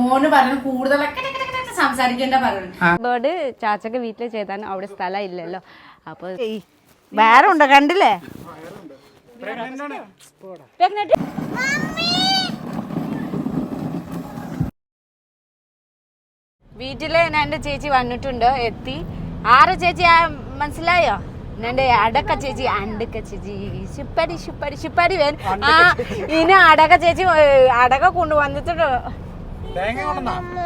മോന് പറഞ്ഞു കൂടുതലൊക്കെ സംസാരിക്കേണ്ട പറഞ്ഞു ബേർഡ് ചാച്ചക്ക് വീട്ടിൽ ചെയ്താൽ അവിടെ സ്ഥലം ഇല്ലല്ലോ. അപ്പൊ വേറെ ഉണ്ടോ കണ്ടില്ലേ? വീട്ടിൽ എന്റെ ചേച്ചി വന്നിട്ടുണ്ട് എത്തി. ആറ് ചേച്ചി ആ, മനസ്സിലായോ? എന്റെ അടക്ക ചേച്ചി അണ്ടക്ക ചേച്ചി. ശുപ്പടി ശുപ്പടി ശുപ്പടി വേൻ ആ ഇനി അടക്ക ചേച്ചി അടക അടക്ക കൊണ്ടുവന്നിട്ടുണ്ട്.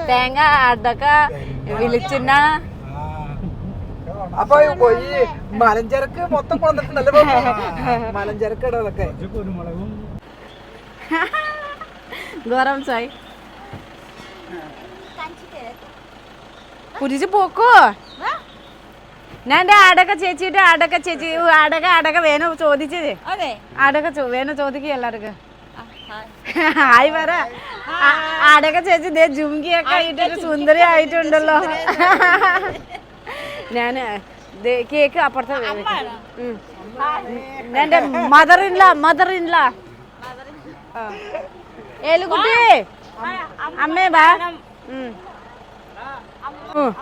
തേങ്ങ അതൊക്കെ വിളിച്ചിന്ന അപ്പൊ ഈ മലഞ്ചരക്ക് മൊത്തം കൊണ്ടിട്ടുണ്ടല്ലോ മലഞ്ചരക്ക് ഇടതൊക്കെ ഗോറം സായി കുരിച്ച് പോക്കോ? ഞാൻ എന്റെ അടക്ക ചേച്ചിട്ട് അടക്ക ചേച്ചി ആടക ആടക വേനോ വേണോ ചോദിച്ചത്? അതെ. വേനോ വേണോ ചോദിക്കുക എല്ലാവർക്കും? ഹായ് പറ. അടക്ക ചേച്ചി ദേ ജുംകിയൊക്കെ ആയിട്ടൊരു സുന്ദരി ആയിട്ടുണ്ടല്ലോ. ഞാൻ കേക്ക് അപ്പുറത്തെ എന്റെ മദർ ഇൻല മദർ ഇൻല ഏലുകുട്ടി അമ്മേ ബാ ഉം. ഉം.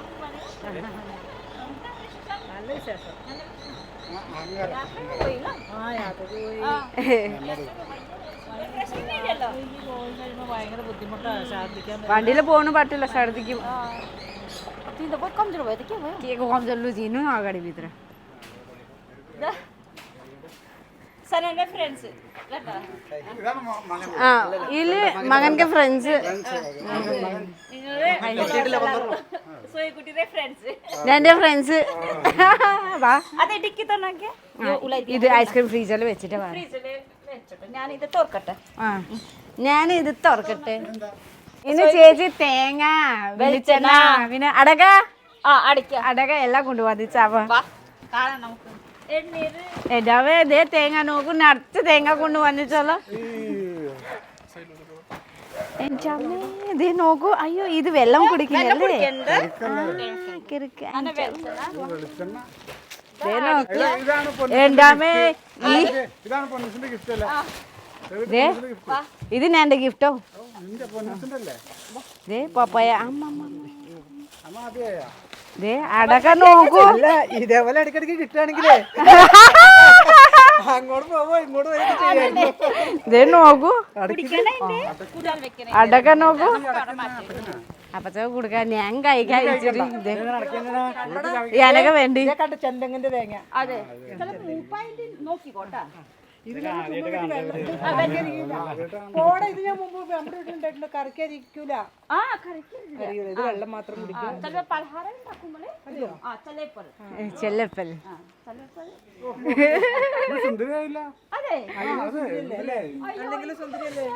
വണ്ടിയിൽ പോകുന്നു പറ്റില്ല ഛർദിക്കും. കേക്ക് കോം ചൊല്ലു തീനു ആ ഇല്ല മകൻക്ക് ഫ്രണ്ട്സ് ഫ്രണ്ട്സ് വാ. ഇത് ഐസ്ക്രീം ഫ്രീസറിൽ വെച്ചിട്ട് വാ. ഞാൻ ഇത് തോർക്കട്ടെ ആ. ഞാൻ ഇത് തുറക്കട്ടെ ഇന്ന് ചേച്ചി തേങ്ങ വെളിച്ചെണ്ണ പിന്നെ അടക? ആ അടിക്ക. അടക എല്ലാം കൊണ്ടുവന്നിച്ചാവ ഇതേ തേങ്ങ നോക്കും നിറച്ച് തേങ്ങ കൊണ്ടുവന്നിച്ചോളോ ഇതേ നോക്കൂ. അയ്യോ ഇത് വെള്ളം എന്റെ അമ്മേ ഈ ദേ ഇത് ഞാൻ എന്റെ ഗിഫ്റ്റോ ദേ പപ്പായ അമ്മ അമ്മ. അമ്മ. ദേ അടക്ക നോക്കൂ. ഇതേപോലെ ഇടയ്ക്കിടയ്ക്ക് കിട്ടുകയാണെങ്കിലേ. നോക്കൂ. അടക്ക നോക്കൂ. അപ്പച്ച കൊടുക്കാൻ ഞാൻ. ഞാനൊക്കെ വേണ്ടി. ചെന്തെങ്ങിന്റെ തേങ്ങ. അതെ. നോക്കിക്കോട്ടാ. പോടെ ഇത് ഞാൻ മുമ്പ് നമ്മുടെ വീട്ടിലുണ്ടായിട്ടുണ്ട്. കറിക്കില്ല ഇത് വെള്ളം മാത്രം ചെല്ലപ്പൽ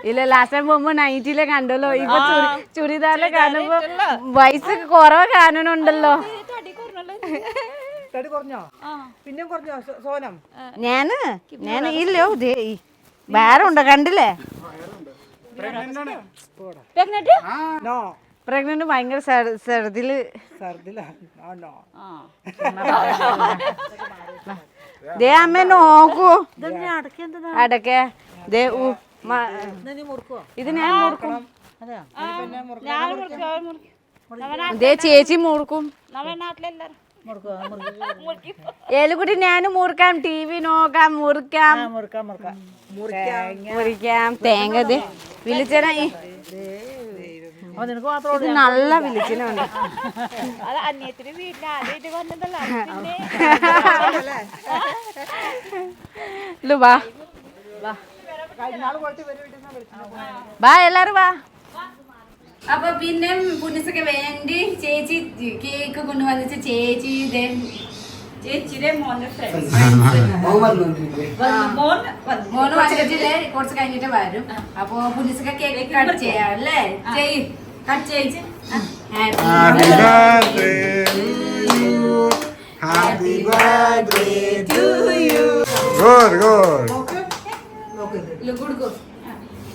ഇല്ല ലാസ്റ്റ് ടൈം പോകുമ്പോ നൈറ്റിലെ കണ്ടല്ലോ. ഇപ്പൊ ചുരി- ചുരിദാറിലെ കാണുമ്പോ വയസ്സ് കുറവ് കാണുന്നുണ്ടല്ലോ. തടി കുറഞ്ഞോ? പിന്നെയും കുറഞ്ഞോ? സോനം? ഞാൻ ഞാൻ ഇല്ലോ ദേ ഈ വേറെ ഉണ്ടോ കണ്ടില്ലേ നോ പ്രഗ്നന്റ് ഭയങ്കര സർദിൽ സർദില നോ നോ ദേ അമ്മ നോക്കൂ. അടക്ക ദേ ഇത് ഞാൻ മുറുക്കും. ദേ ചേച്ചി മുറുക്കും. നമ്മുടെ നാട്ടിലെല്ലാരും ഏലുകുട്ടി ഞാനും മുറുക്കാം ടി വി നോക്കാം മുറിക്കാം. മുറുക്കാം മുറുക്കാം. മുറിക്കാം. മുറിക്കാം. തേങ്ങ ദേ വിളിച്ചന ഇത് നല്ല വിളിച്ചനുണ്ട്. വാ എല്ലാരും വാ. അപ്പൊ പിന്നെ പുണ്യസൊക്കെ വേണ്ടി ചേച്ചി കേക്ക് കൊണ്ടുവന്നിച്ച് ചേച്ചി ഇതേ ചേച്ചിയുടെ മോന്റെ മോന് വന്നിട്ടില്ലേ കുറച്ച് കഴിഞ്ഞിട്ട് വരും. അപ്പൊ പുണ്യസൊക്കെ കേക്ക് കട്ട് ചെയ്യാം അല്ലേ? ചെയ് cut ചെയ്യിച്ച്. Happy birthday to you happy birthday to you good good കൊടുക്കും?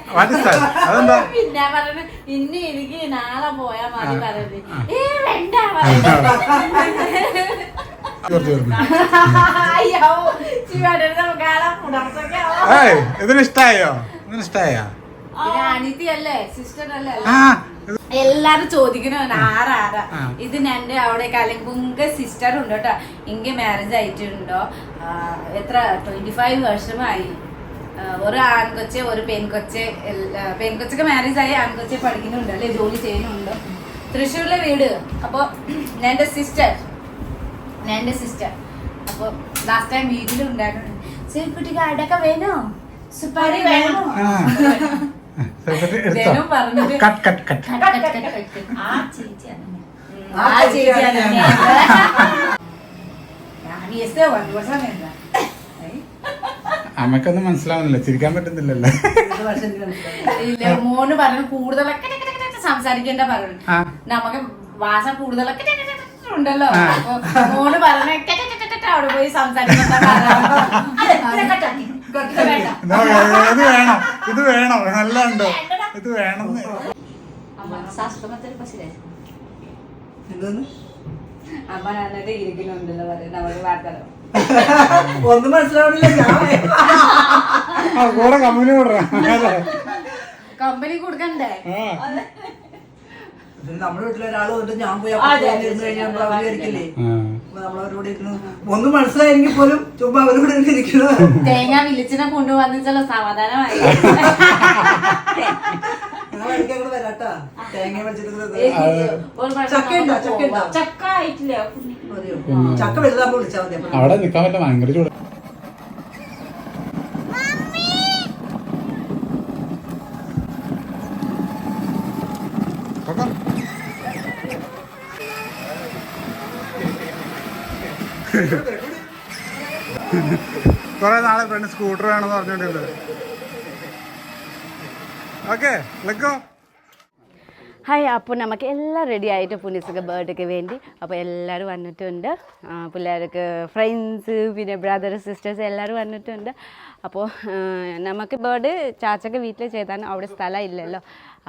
പിന്നെ പറയുന്നത് എനിക്ക് നാളെ പോയാ മതി പറയുന്നത് ഏ വേണ്ട ഇതിനിഷ്ടായോ? ഇതിനിഷ്ടായോ? അനിയത്തിയല്ലേ സിസ്റ്റർ അല്ലേ എല്ലാരും ചോദിക്കണ ആരാരാ ഇത് എന്റെ അവിടെ കലിംബുങ്ക സിസ്റ്റർ ഉണ്ട് കേട്ടോ. ഇങ്ങ മാരേജ് ആയിട്ടുണ്ടോ? എത്ര ട്വന്റി ഫൈവ് വർഷമായി. ഒരു ആൺകൊച്ച് ഒരു പെൺകൊച്ച് പെൺകൊച്ചൊക്കെ മാരേജ് ആയി ആൺകൊച്ചെ പഠിക്കുന്നുണ്ട് അല്ലെ? ജോലി ചെയ്യുന്നുണ്ട്. തൃശ്ശൂരിലെ വീട്. അപ്പൊ എന്റെ സിസ്റ്റർ എന്റെ സിസ്റ്റർ അപ്പൊ ലാസ്റ്റ് ടൈം വീട്ടിലുണ്ടായിരുന്നു. കുട്ടിക്ക് അടക്ക വേണോ? സുപ്പാരി വേണോ. ആ. സെക്രട്ടറി എടുത്തോ. വേണം പറഞ്ഞിട്ട്. കട്ട് അമ്മക്കൊന്നും മനസ്സിലാവുന്നില്ല ചിരിക്കാൻ പറ്റുന്നില്ലല്ലോ ഇല്ല മോന് പറഞ്ഞു കൂടുതലൊക്കെ സംസാരിക്കേണ്ട പറഞ്ഞു. നമുക്ക് വാസം കൂടുതലൊക്കെ ഉണ്ടല്ലോ. അപ്പൊ മോന് പറഞ്ഞു അവിടെ പോയി സംസാരിക്കേണ്ട ഇത് വേണം ഇത് വേണം നല്ല ഉണ്ട് ഇത് വേണം അമ്മ ശാസ്ത്രമത്തിൽ അമ്മ നന്നിട്ട് ഇരിക്കുന്നുണ്ടല്ലോ പറയുന്നത് നമുക്ക് വാർത്തലോ ഒന്നും മനസ്സിലാവുന്നില്ല ഞാൻ കൂടെ കമ്പനി കൊടുക്കാം കമ്പനി കൊടുക്കണ്ടേ? നമ്മുടെ വീട്ടിലൊരാൾ വന്നിട്ട് ഞാൻ പോയി അവരോട് ഇരുന്ന് തേങ്ങ വിളിച്ചിനെ ചക്ക വലുതാകുമ്പോൾ വിളിച്ചാൽ മതി. അപ്പൊ അവിടെ നിൽക്കാൻ പറ്റില്ല ഭയങ്കര ചൂട്. കൊറേ കുറെ നാളെ ഫ്രണ്ട് സ്കൂട്ടർ വേണമെന്ന് പറഞ്ഞോണ്ടിരുന്നത്. ഓക്കെ ലക്കോ ഹായ് അപ്പോൾ നമുക്ക് എല്ലാം റെഡി ആയിട്ട് പുനീസൊക്കെ ബർത്ത്ഡേക്ക് വേണ്ടി അപ്പോൾ എല്ലാവരും വന്നിട്ടുണ്ട്. പിള്ളേർക്ക് ഫ്രണ്ട്സ് പിന്നെ ബ്രദർ സിസ്റ്റേഴ്സ് എല്ലാവരും വന്നിട്ടുണ്ട്. അപ്പോൾ നമുക്ക് ബർത്ത്ഡേ ചാച്ചക്ക് വീട്ടിൽ ചെയ്താൽ അവിടെ സ്ഥലം ഇല്ലല്ലോ.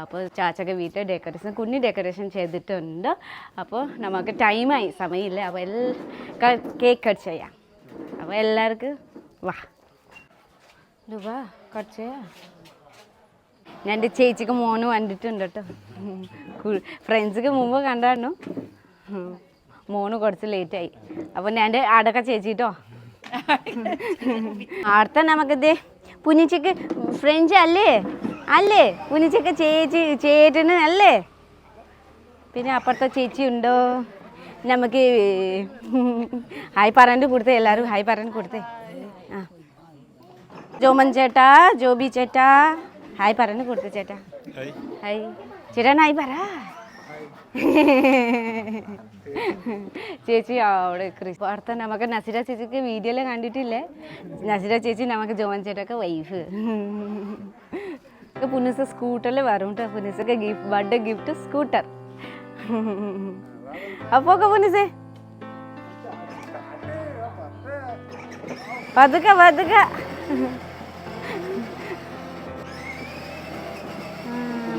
അപ്പോൾ ചാച്ചക്ക് വീട്ടിൽ ഡെക്കറേഷൻ കുഞ്ഞി ഡെക്കറേഷൻ ചെയ്തിട്ടുണ്ട്. അപ്പോൾ നമുക്ക് ടൈമായി സമയമില്ല. അപ്പോൾ എല്ലാ കേക്ക് കട്ട് ചെയ്യാം. അപ്പോൾ എല്ലാവർക്കും വാ. വാ കട്ട് ചെയ്യാം. ഞാൻ എന്റെ ചേച്ചിക്ക് മോന് കണ്ടിട്ടുണ്ട് കേട്ടോ ഫ്രണ്ട്സിക്ക് മുമ്പ് കണ്ടായിരുന്നു. മോന് കുറച്ച് ലേറ്റായി അപ്പോൾ ഞാൻ അടക്ക ചേച്ചി കേട്ടോ അടുത്ത നമുക്കിത് പുനിച്ചക്ക് ഫ്രഞ്ച് അല്ലേ? അല്ലേ? പുനിച്ചക്ക് ചേച്ചി ചേട്ടന് അല്ലേ? പിന്നെ അപ്പുറത്തെ ചേച്ചി ഉണ്ടോ? നമുക്ക് ഹായ് പറഞ്ഞിട്ട് കൊടുത്തേ എല്ലാവരും ഹായ് പറഞ്ഞിട്ട് കൊടുത്തേ. ആ. ജോമൻ ചേട്ടാ ജോബി ചേട്ടാ. ഹായ് പറഞ്ഞു കൊടുത്തു ചേട്ടാ. ഹായ്. ചേട്ടാ ഹായ് പറ. ചേച്ചി അവിടെ ക്രിസ് അടുത്ത നമുക്ക് നസിര ചേച്ചിക്ക് വീഡിയോയിൽ കണ്ടിട്ടില്ലേ? നസിര ചേച്ചി നമുക്ക് ജോൺ ചേട്ടൊക്കെ വൈഫ് പുനസ് സ്കൂട്ടറിൽ വരും കേട്ടോ പുനസൊക്കെ ഗിഫ്റ്റ് ബർത്ത്ഡേ ഗിഫ്റ്റ് സ്കൂട്ടർ അപ്പോ പുനസേ പതുക്കെ പതുക്കെ.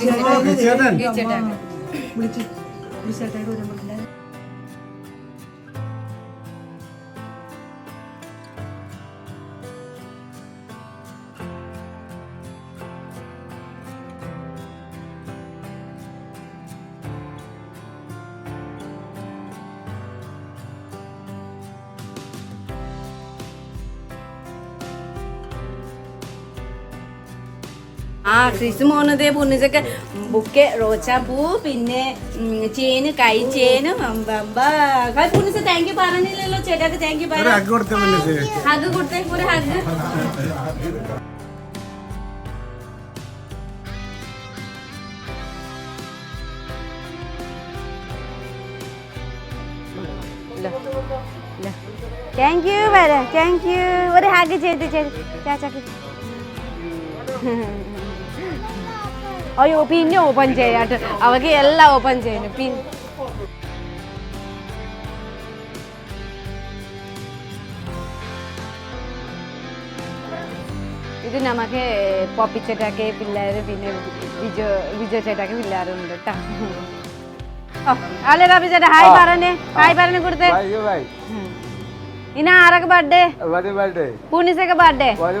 വിളിച്ചിട്ടാണ് വിളിച്ചിട്ടാണ് ആ ക്രിസ് മോനതേ പുണ്ണിച്ചൊക്കെ ബുക്ക് റോച്ചാപ്പൂ പിന്നെ ഉം, ചേന് കൈ ചേനും പുണ്ണിച്ച താങ്ക് യു പറഞ്ഞില്ലല്ലോ ചേട്ടാക്ക് താങ്ക് യു ഒരു പറയാം ഹഗ് കൊടുത്ത മുന്നേ ഹഗ് കൊടുത്തേ ഒരു ഹഗ് താങ്ക് യു വരെ താങ്ക് യു ഒരു ഹഗ് ചെയ്ത് ചെയ്ത് ചാച്ചാക്ക് അയ്യോ പിന്നെ ഓപ്പൺ ചെയ്യാട്ട് അവക്ക് എല്ലാം ഓപ്പൺ ചെയ്യുന്നു പിന്നെ ഇത് നമുക്ക് പോപ്പി ചേട്ടാക്ക് പിള്ളേര് പിന്നെ വിജോ വിജോ ചേട്ടാക്ക് പിള്ളേരുണ്ട് കേട്ടോ അല്ലേ റബി ചേട്ടാ? ഹായ് പറഞ്ഞേ. ഹായ് പറഞ്ഞു കൊടുത്തേ. ഇനി ആരൊക്കെ ബർത്ത്ഡേ. പൂണിസൊക്കെ ബർത്ത്ഡേ Very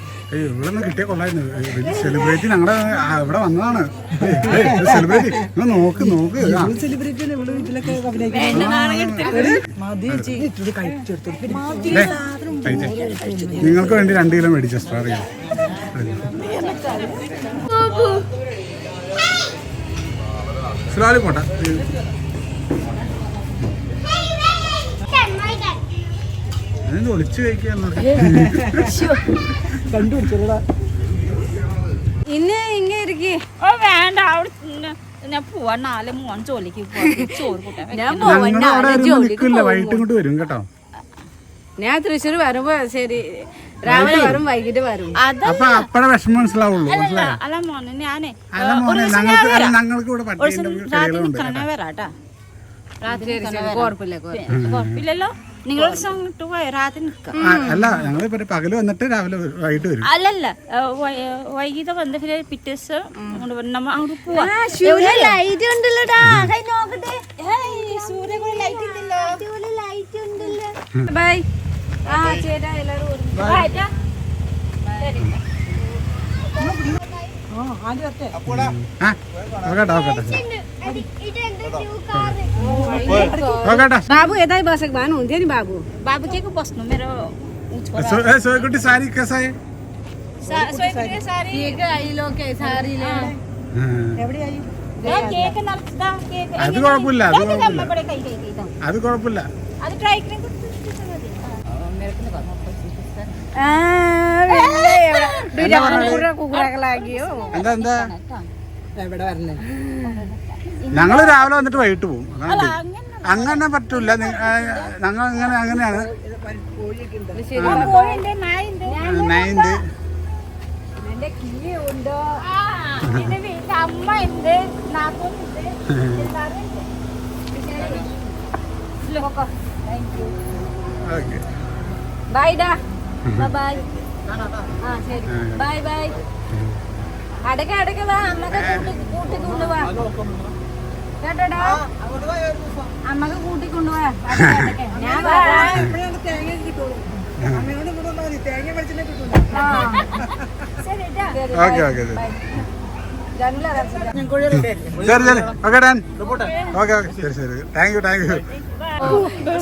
ഏയ് ഇവിടെ നിന്ന് കിട്ടിയ കൊള്ളായിരുന്നു. സെലിബ്രിറ്റി ഞങ്ങളുടെ ഇവിടെ വന്നതാണ്. സെലിബ്രിറ്റി നിങ്ങൾ നോക്ക് നോക്ക്. നിങ്ങൾക്ക് വേണ്ടി രണ്ട് കിലോ മേടിച്ച എക്സ്ട്രാ അറിയാം സ്ലോലി പോട്ടെ. ഒളിച്ചു കഴിക്കാൻ കണ്ടുപിടിച്ചോടാ ഇന്ന് ഇങ്ങനെ ഇരിക്കേ ഓ വേണ്ട അവിടെ ഞാൻ പോവാ നാല് മോൻ ജോലിക്ക്. ചോറ് വരും കേട്ടോ ഞാൻ തൃശ്ശൂർ വരുമ്പോ ശരി രാവിലെ വരും വൈകിട്ട് വരും വിഷമം മനസ്സിലാവുള്ളൂ അല്ല മോനെ ഞാനേ കിളികളുണ്ട് നിക്കണേ വരാട്ടാ കുഴപ്പമില്ല കുഴപ്പമില്ല. കുഴപ്പമില്ലല്ലോ നിങ്ങൾ ഒരു ദിവസം ഇങ്ങോട്ട് പോയി രാത്രി നിക്കാം ആ, അല്ല ഞങ്ങൾ ഇപ്പൊ പകൽ വന്നിട്ട് രാവിലെ വരും, വൈകിട്ട് വരും. അല്ലല്ല വൈകിട്ട് വന്ന് പിന്നെ പിറ്റേ ദിവസം നമ്മ അങ്ങോട്ട് പോവാ. ലൈറ്റ് ഉണ്ടല്ലോടാ. നോക്കട്ടെ. ബൈ ആ ചേട്ടാ എല്ലാരും ഒരുമിച്ച്. बाबू येत आहे बस भान हुन्थ्यो नि बाबू बाबु के को बस्नु मेरो ऊ छोरा सो- ए, सोयकुटी साडी कसं आहे सा- सोयीपुरी सारी ठीक आहे लोक सारीले हा. എവിടെയായി ഏ, കേക്ക് നടത്തുക കേക്ക് അത് കുഴപ്പമില്ല അത് കുഴപ്പമില്ല ഇവിടെ കൈ കൈ കൈ അത് കുഴപ്പമില്ല അത് ഞങ്ങൾ എവിടെ വരണേ? രാവിലെ വന്നിട്ട് വൈകിട്ട് പോകും. അങ്ങനെ പറ്റൂല. ഞങ്ങൾ അങ്ങനെ അങ്ങനെയാണ്. നൈൻഡ് ബൈ ഡാ. ബൈ. ആ ശരി. Bye bye. അടക്ക അടക്ക വാ. അമ്മയ്ക്ക് കൂട്ടി കൊണ്ടുവാ. കേട്ടോടാ? അമ്മയ്ക്ക് കൂട്ടി കൊണ്ടുവാ. ഞാൻ തേങ്ങ കിട്ടുള്ളൂ. തേങ്ങ കിട്ടൂല. ഓക്കെ. ഓക്കെ ശരി. ശരി ഓക്കെ ഡാൻ. Okay okay. ശരി ശരി. Thank you thank you.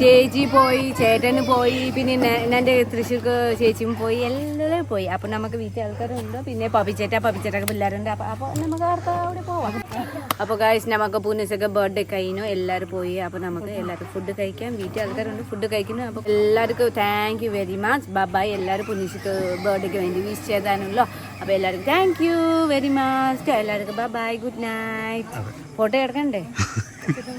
ചേച്ചി പോയി ചേട്ടന് പോയി പിന്നെ എന്റെ തൃശ്ശൂർക്ക് ചേച്ചിയും പോയി എല്ലാവരും പോയി. അപ്പൊ നമുക്ക് വീട്ടിൽ ആൾക്കാരുണ്ട്. പിന്നെ പപ്പിച്ചേട്ട പപ്പിച്ചേട്ടൊക്കെ പിള്ളേരുണ്ട്. അപ്പൊ അപ്പൊ നമുക്ക് അവർക്ക് അവിടെ പോവാം. അപ്പൊ കാഴ്ച നമുക്ക് പൂനസൊക്കെ ബർത്ത്ഡേ കഴിഞ്ഞു. എല്ലാവരും പോയി. അപ്പൊ നമുക്ക് എല്ലാവർക്കും ഫുഡ് കഴിക്കാം. വീട്ടിൽ ആൾക്കാരുണ്ട്. ഫുഡ് കഴിക്കുന്നു. അപ്പൊ എല്ലാവർക്കും thank you very much bye-bye എല്ലാവരും പുനീഷക്ക് ബർത്ത്ഡേക്ക് വേണ്ടി വിഷ് ചെയ്താണല്ലോ. അപ്പൊ എല്ലാവർക്കും താങ്ക് യു വെരി മച്ച് എല്ലാവർക്കും ബൈ ഗുഡ് നൈറ്റ് ഫോട്ടോ എടുക്കണ്ടേ?